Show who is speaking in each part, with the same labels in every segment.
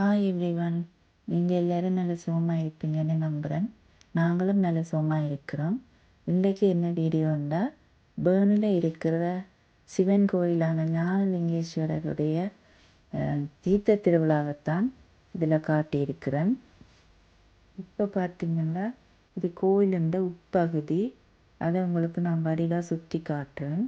Speaker 1: Hi everyone நீங்கள் எல்லோரும் நல்ல சுகமாக இருப்பீங்கன்னு நம்புகிறேன் நாங்களும் நல்ல சுகமாக இருக்கிறோம். இன்றைக்கு என்ன வீடியோன்னா பேர்னில் இருக்கிற சிவன் கோயிலான ஞானலிங்கேஸ்வரருடைய தீர்த்த திருவிழாவைத்தான் இதில் காட்டியிருக்கிறேன். இப்போ பார்த்தீங்கன்னா இது கோயிலுண்ட உட்பகுதி. அதை உங்களுக்கு நான் வடிவாக சுற்றி காட்டுறேன்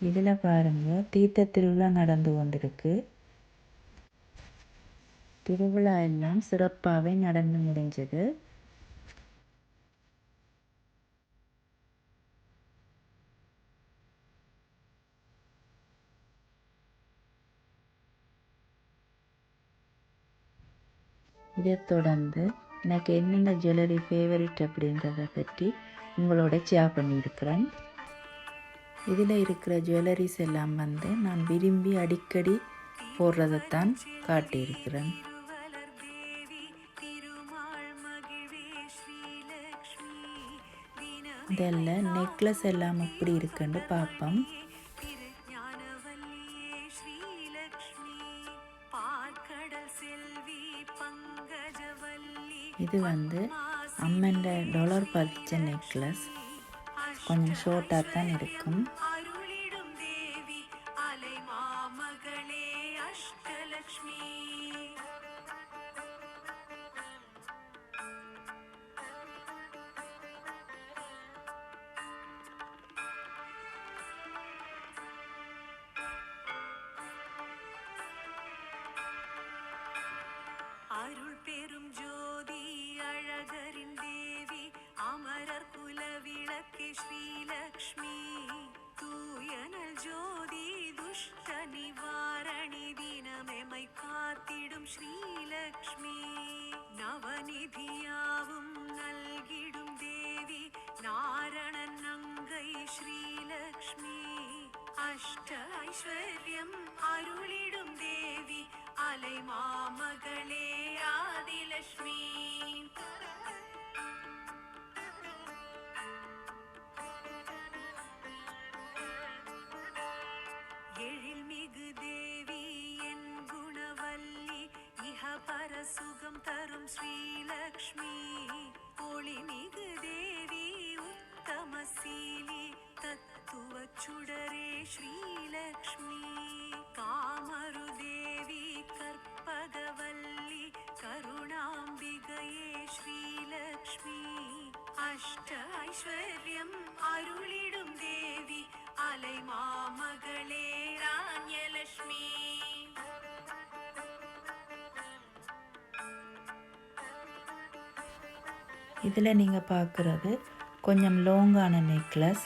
Speaker 1: இதில் பாருங்க தீர்த்த திருவிழா நடந்து கொண்டிருக்கு. திருவிழா எல்லாம் சிறப்பாகவே நடந்து முடிஞ்சது. இதைத் தொடர்ந்து எனக்கு என்னென்ன ஜுவல்லரி ஃபேவரட் அப்படின்றத பற்றி உங்களோட ஷேர் பண்ணியிருக்கிறேன். இதில் இருக்கிற ஜுவல்லரிஸ் எல்லாம் வந்து நான் விரும்பி அடிக்கடி போடுறதைத்தான் காட்டியிருக்கிறேன். இதெல்லாம் நெக்லஸ் எல்லாம் எப்படி இருக்குன்னு பார்ப்போம். இது வந்து அம்மன்ற டாலர் பதிச்ச நெக்லஸ் கொஞ்சம் ஷோர்ட்டாக தான் இருக்கும்
Speaker 2: அருள் பெரும் ஜோ அஷ்ட ஐஸ்வர்யம் அருளிடும் தேவி அலை மாமகளே ஆதிலட்சுமி எழில்மிகு தேவி என் குணவல்லி இஹ பர சுகம் தரும் ஸ்ரீலக்ஷ்மி ஒளிமிகு தேவி உத்தமசீலி தத்துவ சுடரே ஸ்ரீலக்ஷ்மி காமருதேவி கற்பகவல்லி கருணாம்பிகையே ஸ்ரீலக்ஷ்மி அஷ்ட ஐஸ்வர்யம் அருளிடும் தேவி அலை மாமகளே ராண்யலட்சுமி
Speaker 1: இதில் நீங்கள் பார்க்குறது கொஞ்சம் லோங்கான நெக்லஸ்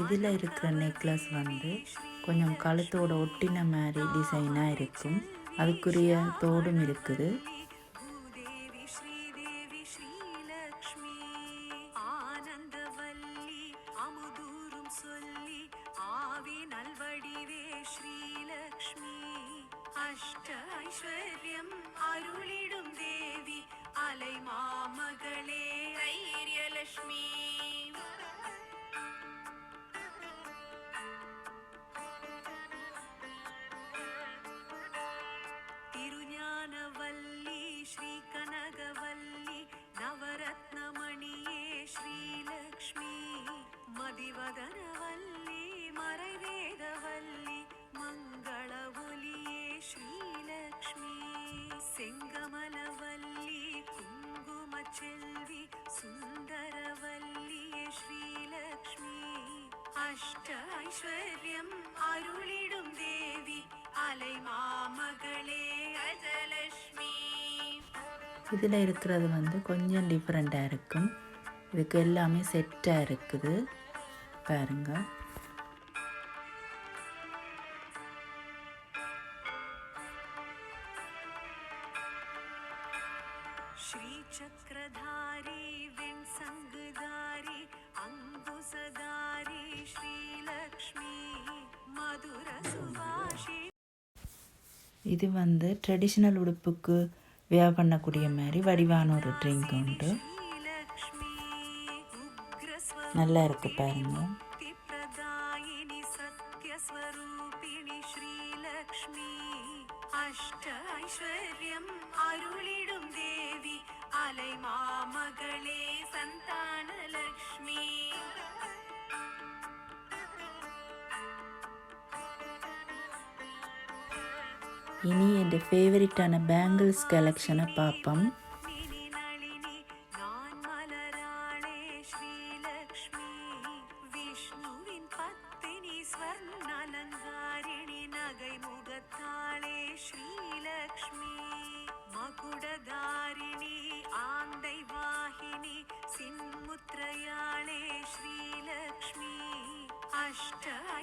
Speaker 1: இதில் இருக்கிற நெக்லஸ் வந்து கொஞ்சம் கழுத்தோட ஒட்டின மாதிரி டிசைனாக இருக்கும். அதுக்குரிய தோடும் இருக்குது.
Speaker 2: ஆனந்தவல்லி சொல்லி ஆவி நல்வடிவே ஸ்ரீலக்ஷ்மி அஷ்ட ஐஸ்வர்யம் அருளிடும் தேவி அலை ஸ்ரீலக்ஷ்மி மதிவதனவல்லி மறைவேதவல்லி மங்கள ஒலியே ஸ்ரீலக்ஷ்மி. செங்கமலவல்லி குங்குமச்செல்வி சுந்தரவல்லியே ஸ்ரீலக்ஷ்மி. அஷ்ட ஐஸ்வர்யம் அருளிடும் தேவி அலை மாமகளே அஜலட்சுமி
Speaker 1: இதில் இருக்கிறது வந்து கொஞ்சம் டிஃப்ரெண்ட்டாக இருக்கும். இதுக்கு எல்லாமே செட்டாக இருக்குது.
Speaker 2: பாருங்கள்
Speaker 1: இது வந்து ட்ரெடிஷ்னல் உடுப்புக்கு வியா பண்ணக்கூடிய மாதிரி வடிவான ஒரு ட்ரிங்க் உண்டு. நல்லா
Speaker 2: இருக்குது பாருங்கள் அஷ்டைஸ்வர்யம் அருளிடும் தேவி அலை மாமகளே சந்தான லக்ஷ்மி
Speaker 1: இனி என் ஃபேவரட்டான பேங்கிள்ஸ் கலெக்ஷனை பார்ப்போம்.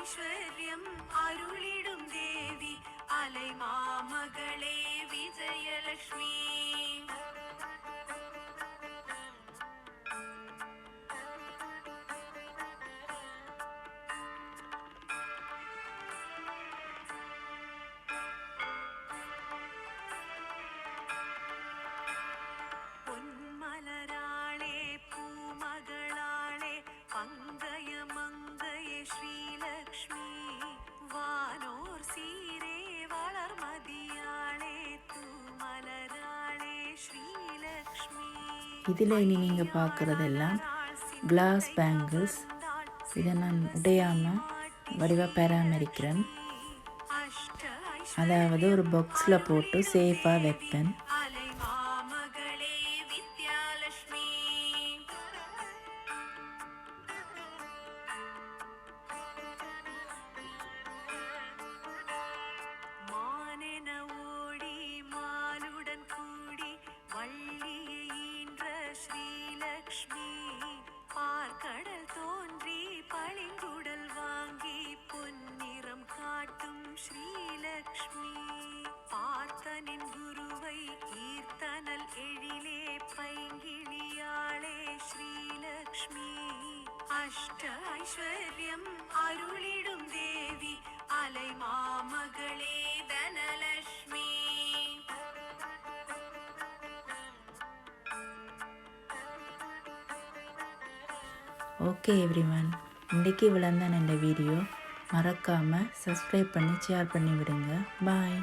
Speaker 2: ஐஸ்வர்யம் அருளிடும் தேவி அலை மாமகளே
Speaker 1: இதில் இனி நீங்கள் பார்க்குறதெல்லாம் கிளாஸ் பேங்கிள்ஸ் இதை நான் உடையாமல் வடிவாக பராமரிக்கிறேன். அதாவது ஒரு பாக்ஸில் போட்டு சேஃபாக வைப்பேன்.
Speaker 2: அஷ்ட ஐஸ்வர்யம் அருளிடும் தேவி அலை மாமகளே தனலட்சுமி.
Speaker 1: ஓகே எவ்ரிவன் இன்றைக்கி இவ்வளோ இந்த வீடியோ. மறக்காமல் சப்ஸ்கிரைப் பண்ணி ஷேர் பண்ணி விடுங்க. பாய்